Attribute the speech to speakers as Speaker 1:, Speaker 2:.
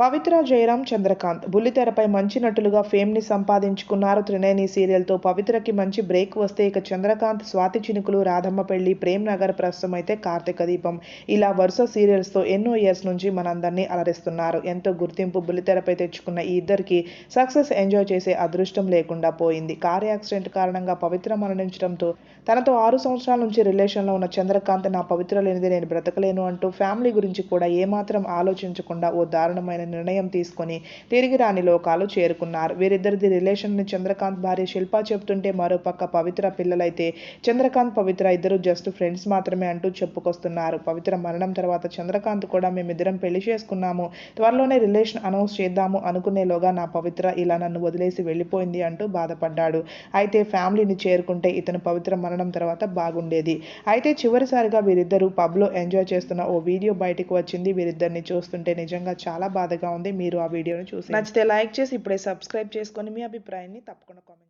Speaker 1: పవిత్ర జయరాం చంద్రకాంత్ బుల్లితెరపై మంచి నటులుగా ఫేమ్ని సంపాదించుకున్నారు త్రినేని సీరియల్తో పవిత్రకి మంచి బ్రేక్ వస్తే ఇక చంద్రకాంత్ స్వాతి చినుకులు రాధమ్మ పెళ్ళి ప్రేమ్ నగర్ ప్రస్తుతం అయితే కార్తీక దీపం. ఇలా వరుస సీరియల్స్తో ఎన్నో ఇయర్స్ నుంచి మనందరినీ అలరిస్తున్నారు. ఎంతో గుర్తింపు బుల్లితెరపై తెచ్చుకున్న ఈ ఇద్దరికి సక్సెస్ ఎంజాయ్ చేసే అదృష్టం లేకుండా పోయింది. కార్ యాక్సిడెంట్ కారణంగా పవిత్ర మరణించడంతో తనతో ఆరు సంవత్సరాల నుంచి రిలేషన్లో ఉన్న చంద్రకాంత్ నా పవిత్ర లేనిది నేను బ్రతకలేను అంటూ ఫ్యామిలీ గురించి కూడా ఏమాత్రం ఆలోచించకుండా ఓ దారుణమైన నిర్ణయం తీసుకొని తిరిగి రాని లోకాలు చేరుకున్నారు. వీరిద్దరిది రిలేషన్ని చంద్రకాంత్ భార్య శిల్ప చెప్తుంటే మరోపక్క పవిత్ర పిల్లలైతే చంద్రకాంత్ పవిత్ర ఇద్దరు జస్ట్ ఫ్రెండ్స్ మాత్రమే అంటూ చెప్పుకొస్తున్నారు. పవిత్ర మరణం తర్వాత చంద్రకాంత్ కూడా మేమిద్దరం పెళ్ళి చేసుకున్నాము. త్వరలోనే రిలేషన్ అనౌన్స్ చేద్దాము అనుకునేలోగా నా పవిత్ర ఇలా నన్ను వదిలేసి వెళ్ళిపోయింది అంటూ బాధపడ్డాడు. అయితే ఫ్యామిలీని చేరుకుంటే ఇతను పవిత్ర మరణం తర్వాత బాగుండేది. అయితే చివరిసారిగా వీరిద్దరూ పబ్లో ఎంజాయ్ చేస్తున్న ఓ వీడియో బయటకు వచ్చింది. వీరిద్దరిని చూస్తుంటే నిజంగా చాలా బాధగా ఉంది. మీరు ఆ వీడియోని చూసి నచ్చితే లైక్ చేసి ఇప్పుడే సబ్స్క్రైబ్ చేసుకొని మీ అభిప్రాయాన్ని తప్పకుండా కామెంట్